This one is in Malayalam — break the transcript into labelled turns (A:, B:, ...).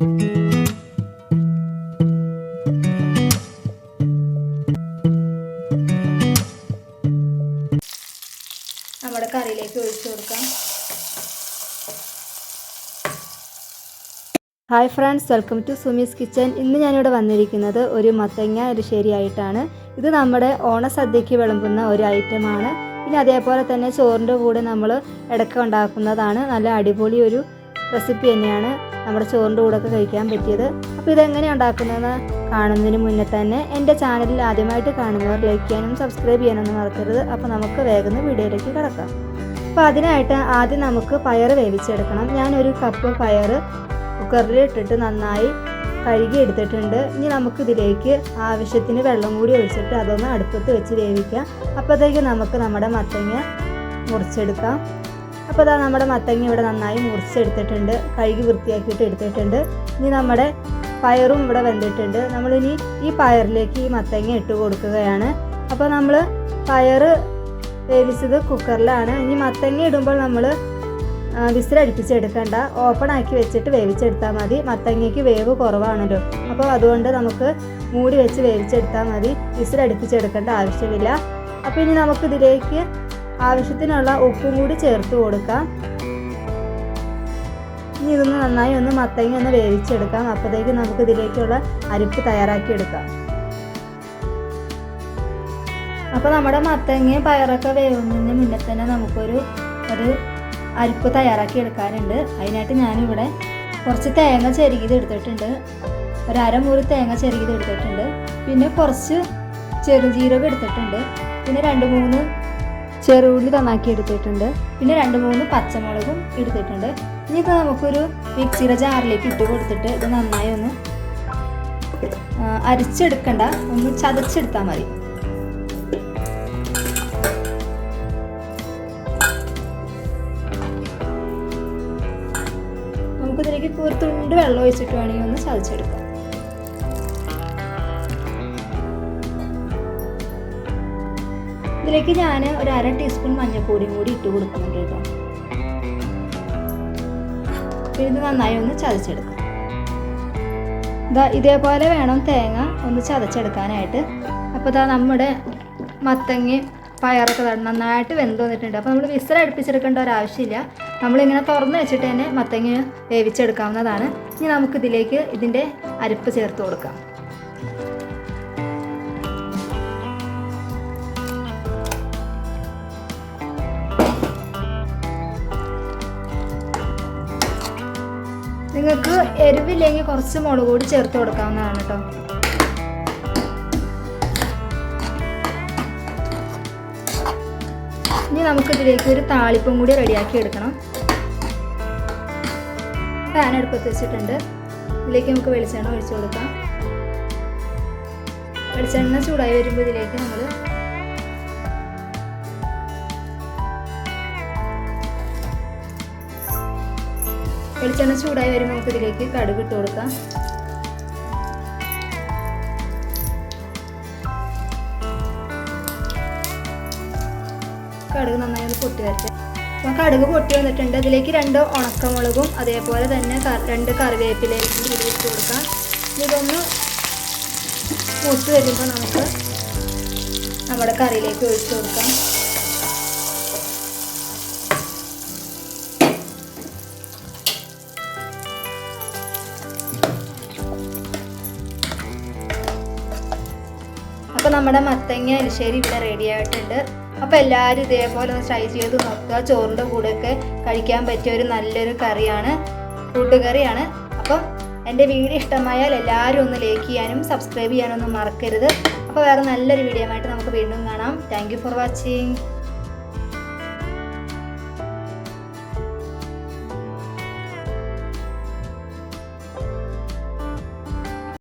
A: നമ്മുടെ കറിയിലേക്ക് ഒഴിച്ചു കൊടുക്കാം. Hi friends welcome to Sumi's kitchen ഇന്ന് ഞാനിവിടെ വന്നിരിക്കുന്നത് ഒരു മത്തങ്ങ ഒരു ശരിയായിട്ടാണ് ഇത് നമ്മുടെ ഓണസദ്യക്ക് വിളമ്പുന്ന ഒരു ഐറ്റമാണ്. പിന്നെ അതേപോലെ തന്നെ ചോറിന്റെ കൂടെ നമ്മൾ ഇടയ്ക്ക് ഉണ്ടാക്കുന്നതാണ്. നല്ല അടിപൊളി ഒരു റെസിപ്പി തന്നെയാണ്. നമ്മുടെ ചോറിന്റെ കൂടെ ഒക്കെ കഴിക്കാൻ പറ്റിയത്. അപ്പോൾ ഇതെങ്ങനെയാണ് ഉണ്ടാക്കുന്നതെന്ന് കാണുന്നതിന് മുന്നേ തന്നെ എന്റെ ചാനലിൽ ആദ്യമായിട്ട് കാണുന്നവർ ലൈക്ക് ചെയ്യാനും സബ്സ്ക്രൈബ് ചെയ്യാനൊന്നും മറക്കരുത്. അപ്പോൾ നമുക്ക് വേഗം വീഡിയോയിലേക്ക് കിടക്കാം. അപ്പോൾ അതിനായിട്ട് ആദ്യം നമുക്ക് പയർ വേവിച്ചെടുക്കണം. ഞാനൊരു കപ്പ് പയർ കുക്കറിൽ ഇട്ടിട്ട് നന്നായി കഴുകി എടുത്തിട്ടുണ്ട്. ഇനി നമുക്കിതിലേക്ക് ആവശ്യത്തിന് വെള്ളം കൂടി ഒഴിച്ചിട്ട് അതൊന്ന് അടുപ്പത്ത് വെച്ച് വേവിക്കാം. അപ്പോഴത്തേക്ക് നമുക്ക് നമ്മുടെ മത്തങ്ങ മുറിച്ചെടുക്കാം. അപ്പോൾ അതാ നമ്മുടെ മത്തങ്ങ ഇവിടെ നന്നായി മുറിച്ചെടുത്തിട്ടുണ്ട്. കഴുകി വൃത്തിയാക്കിയിട്ട് എടുത്തിട്ടുണ്ട്. ഇനി നമ്മുടെ പയറും ഇവിടെ വെന്തിട്ടുണ്ട്. നമ്മളിനി ഈ പയറിലേക്ക് ഈ മത്തങ്ങ ഇട്ട് കൊടുക്കുകയാണ്. അപ്പോൾ നമ്മൾ പയർ വേവിച്ചത് കുക്കറിലാണ്. ഇനി മത്തങ്ങ ഇടുമ്പോൾ നമ്മൾ വിസിലടുപ്പിച്ചെടുക്കണ്ട ഓപ്പൺ ആക്കി വെച്ചിട്ട് വേവിച്ചെടുത്താൽ മതി. മത്തങ്ങയ്ക്ക് വേവ് കുറവാണല്ലോ. അപ്പോൾ അതുകൊണ്ട് നമുക്ക് മൂടി വെച്ച് വേവിച്ചെടുത്താൽ മതി. വിസിലടുപ്പിച്ചെടുക്കേണ്ട ആവശ്യമില്ല. അപ്പോൾ ഇനി നമുക്കിതിലേക്ക് ആവശ്യത്തിനുള്ള ഉപ്പും കൂടി ചേർത്ത് കൊടുക്കാം. ഇനി ഇതൊന്ന് നന്നായി ഒന്ന് മത്തങ്ങ ഒന്ന് വേവിച്ചെടുക്കാം. അപ്പോഴത്തേക്ക് നമുക്ക് ഇതിലേക്കുള്ള അരിപ്പ് തയ്യാറാക്കി എടുക്കാം അപ്പോൾ നമ്മുടെ മത്തങ്ങയും പയറൊക്കെ വേവുന്നതിന് മുന്നേ തന്നെ നമുക്കൊരു ഒരു അരിപ്പ് തയ്യാറാക്കി എടുക്കാനുണ്ട് അതിനായിട്ട് ഞാനിവിടെ കുറച്ച് തേങ്ങ ചെരുകിത് എടുത്തിട്ടുണ്ട്. ഒരു അരമുറി തേങ്ങ ചെരുകിത് എടുത്തിട്ടുണ്ട്. പിന്നെ കുറച്ച് ചെറുജീരകം എടുത്തിട്ടുണ്ട്. പിന്നെ രണ്ട് മൂന്ന് ചെറുള്ളി നന്നാക്കി എടുത്തിട്ടുണ്ട്. പിന്നെ രണ്ട് മൂന്ന് പച്ചമുളകും എടുത്തിട്ടുണ്ട്. ഇനി ഇത് നമുക്കൊരു മിക്സിയുടെ ജാറിലേക്ക് ഇട്ട് കൊടുത്തിട്ട് ഇത് നന്നായി ഒന്ന് അരച്ചെടുക്കണ്ട. ഒന്ന് ചതച്ചെടുത്താൽ മതി. നമുക്കിതിലേക്ക് ഒരു തുണ്ട് വെള്ളം ഒഴിച്ചിട്ട് വേണമെങ്കിൽ ഒന്ന് ചതച്ചെടുക്കാം. ഇതിലേക്ക് ഞാൻ ഒരു അര ടീസ്പൂൺ മഞ്ഞൾപ്പൊടിയും കൂടി ഇട്ട് കൊടുക്കുന്നുണ്ട് കേട്ടോ. ഇത് നന്നായി ഒന്ന് ചതച്ചെടുക്കാം. ഇതാ ഇതേപോലെ വേണം തേങ്ങ ഒന്ന് ചതച്ചെടുക്കാനായിട്ട്. അപ്പോൾ ഇതാ നമ്മുടെ മത്തങ്ങി പയറൊക്കെ നന്നായിട്ട് വെന്ത് വന്നിട്ടുണ്ട്. അപ്പോൾ നമ്മൾ വിസിൽ അടുപ്പിച്ചെടുക്കേണ്ട ഒരാവശ്യമില്ല നമ്മളിങ്ങനെ തുറന്ന് വെച്ചിട്ട് തന്നെ മത്തങ്ങ വേവിച്ചെടുക്കാവുന്നതാണ്. ഇനി നമുക്കിതിലേക്ക് ഇതിന്റെ അരിപ്പ് ചേർത്ത് കൊടുക്കാം. നിങ്ങൾക്ക് എരിവില്ലെങ്കിൽ കുറച്ച് മുളക് കൂടി ചേർത്ത് കൊടുക്കാവുന്നതാണ് കേട്ടോ. ഇനി നമുക്ക് ഇതിലേക്ക് ഒരു താളിപ്പും കൂടി റെഡിയാക്കി എടുക്കണം. പാൻ അടുപ്പത്ത് വെച്ചിട്ടുണ്ട്. ഇതിലേക്ക് നമുക്ക് വെളിച്ചെണ്ണ ഒഴിച്ചു കൊടുക്കാം. വെളിച്ചെണ്ണ ചൂടായി വരുമ്പോൾ ഇതിലേക്ക് നമ്മൾ വെളിച്ചെണ്ണ ചൂടായി വരുമ്പോൾ നമുക്ക് ഇതിലേക്ക് കടുക് ഇട്ട് കൊടുക്കാം. കടുക് നന്നായി ഒന്ന് പൊട്ടി വരട്ടെ. അപ്പം കടുക് പൊട്ടി വന്നിട്ടുണ്ട്. അതിലേക്ക് രണ്ട് ഉണക്കമുളകും അതേപോലെ തന്നെ രണ്ട് കറിവേപ്പിലയും ഇട്ട് കൊടുക്കാം. ഇതൊന്ന് മൂത്ത് വരുമ്പോൾ നമുക്ക് നമ്മുടെ കറിയിലേക്ക് ഒഴിച്ചു കൊടുക്കാം. അപ്പോൾ നമ്മുടെ മത്തങ്ങ എലിശ്ശേരി ഇവിടെ റെഡി ആയിട്ടുണ്ട്. അപ്പോൾ എല്ലാവരും ഇതേപോലെ ഒന്ന് ട്രൈ ചെയ്ത് നോക്കുക. ചോറിന്റെ കൂടെയൊക്കെ കഴിക്കാൻ പറ്റിയ ഒരു നല്ലൊരു കറിയാണ് കൂട്ടുകറിയാണ്. അപ്പം എന്റെ വീഡിയോ ഇഷ്ടമായാൽ എല്ലാവരും ഒന്ന് ലൈക്ക് ചെയ്യാനും സബ്സ്ക്രൈബ് ചെയ്യാനൊന്നും മറക്കരുത്. അപ്പോൾ വേറെ നല്ലൊരു വീഡിയോ ആയിട്ട് നമുക്ക് വീണ്ടും കാണാം. Thank for watching